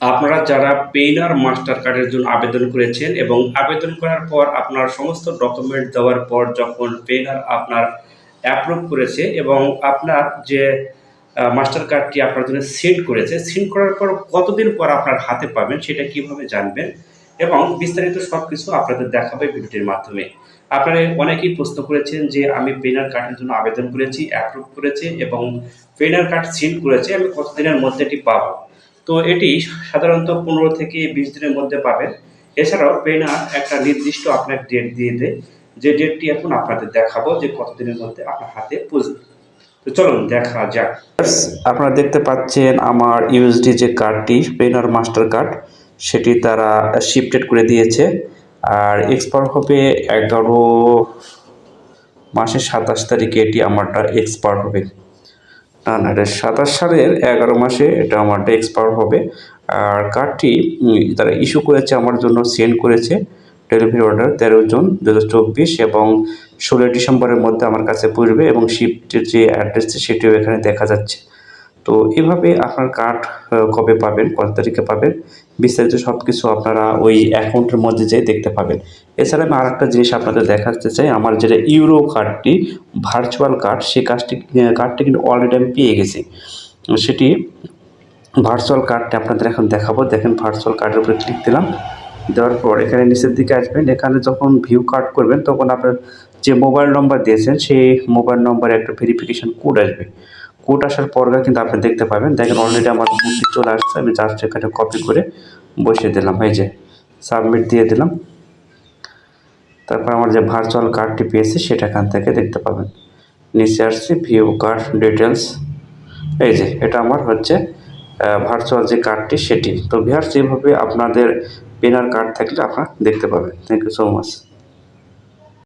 আপনারা যারা পেইনার মাস্টার কার্ডের জন্য আবেদন করেছেন এবং আবেদন করার পর আপনার সমস্ত ডকুমেন্ট দেওয়ার পর যখন পেইনার আপনার অ্যাপ্রুভ করেছে এবং আপনার যে মাস্টার কার্ডটি আপনার জন্য সেন্ড করেছে সেন্ড করার পর কতদিন পর আপনার হাতে পাবেন সেটা কীভাবে জানবেন এবং বিস্তারিত সব কিছু আপনাদের দেখাবে ভিডিওটির মাধ্যমে। আপনারা অনেকেই প্রশ্ন করেছেন যে, আমি পেনার কার্ডের জন্য আবেদন করেছি অ্যাপ্রুভ করেছি এবং পেনার কার্ড সেন্ড করেছে, আমি কতদিনের মধ্যে এটি পাবো? তো এটি সাধারণত পনেরো থেকে বিশ দিনের মধ্যে পাবেন। এছাড়াও পেনার একটা নির্দিষ্ট আপনার ডেট দিয়ে দেয়। যে ডেটটি এখন আপনাদের দেখাবো যে কতদিনের মধ্যে আপনার হাতে পুষবে তো চলুন দেখা যাক। আপনারা দেখতে পাচ্ছেন আমার ইউএসডি যে কার্ডটি পেনার মাস্টার কার্ড, সেটি তারা শিফটেড করে দিয়েছে। আর এক্সপায়ার হবে এগারো মাসের সাতাশ তারিখে এটি আমারটা এক্সপায়ার হবে। না না, এটা সাতাশ সালের এগারো মাসে এটা আমারটা এক্সপায়ার হবে। আর কার্ডটি তারা ইস্যু করেছে আমার জন্য, সেন্ড করেছে ডেলিভারি অর্ডার তেরো জুন দু হাজার চব্বিশ এবং ষোলোই ডিসেম্বরের মধ্যে আমার কাছে পৌঁছবে এবং শিফটের যে অ্যাড্রেসটি সেটিও এখানে দেখা যাচ্ছে। তো এভাবে আপনার কার্ড কবে পাবেন, কত তারিখে পাবেন, বিস্তারিত সব কিছু আপনারা ওই অ্যাকাউন্টের মধ্যে যেয়ে দেখতে পাবেন। এছাড়া আমি আরেকটা জিনিস আপনাদের দেখাতে চাই, আমার যেটা ইউরো কার্ডটি ভার্চুয়াল কার্ড সেই কাজটি কার্ডটি কিন্তু অলরেডি আমি পেয়ে গেছি। সেটি ভার্চুয়াল কার্ডটি আপনাদের এখন দেখাবো। দেখেন ভার্চুয়াল কার্ডের উপরে ক্লিক দিলাম। দেওয়ার পর এখানে নিচের দিকে আসবেন। এখানে যখন ভিউ কার্ড করবেন, তখন আপনার যে মোবাইল নম্বর দিয়েছেন, সেই মোবাইল নম্বরে একটা ভেরিফিকেশন কোড আসবে। কোড আসার পর কিন্তু আপনি দেখতে পাবেন। দেখেন অলরেডি আমার কোডটি চলে আসছে, আমি জাস্ট এখানে কপি করে বসিয়ে দিলাম। এই যে সাবমিট দিয়ে দিলাম। তারপর আমার যে ভার্চুয়াল কার্ডটি পেয়েছি সেটা এখান থেকে দেখতে পাবেন। নিচে আসছি ভিউ কার্ড ডিটেলস এই যে, এটা আমার হচ্ছে ভার্চুয়াল যে কার্ডটি সেটি। তো ভিউয়ার্স এইভাবে আপনাদের পেনার কার্ড থাকলে আপনারা দেখতে পাবেন। Thank you so much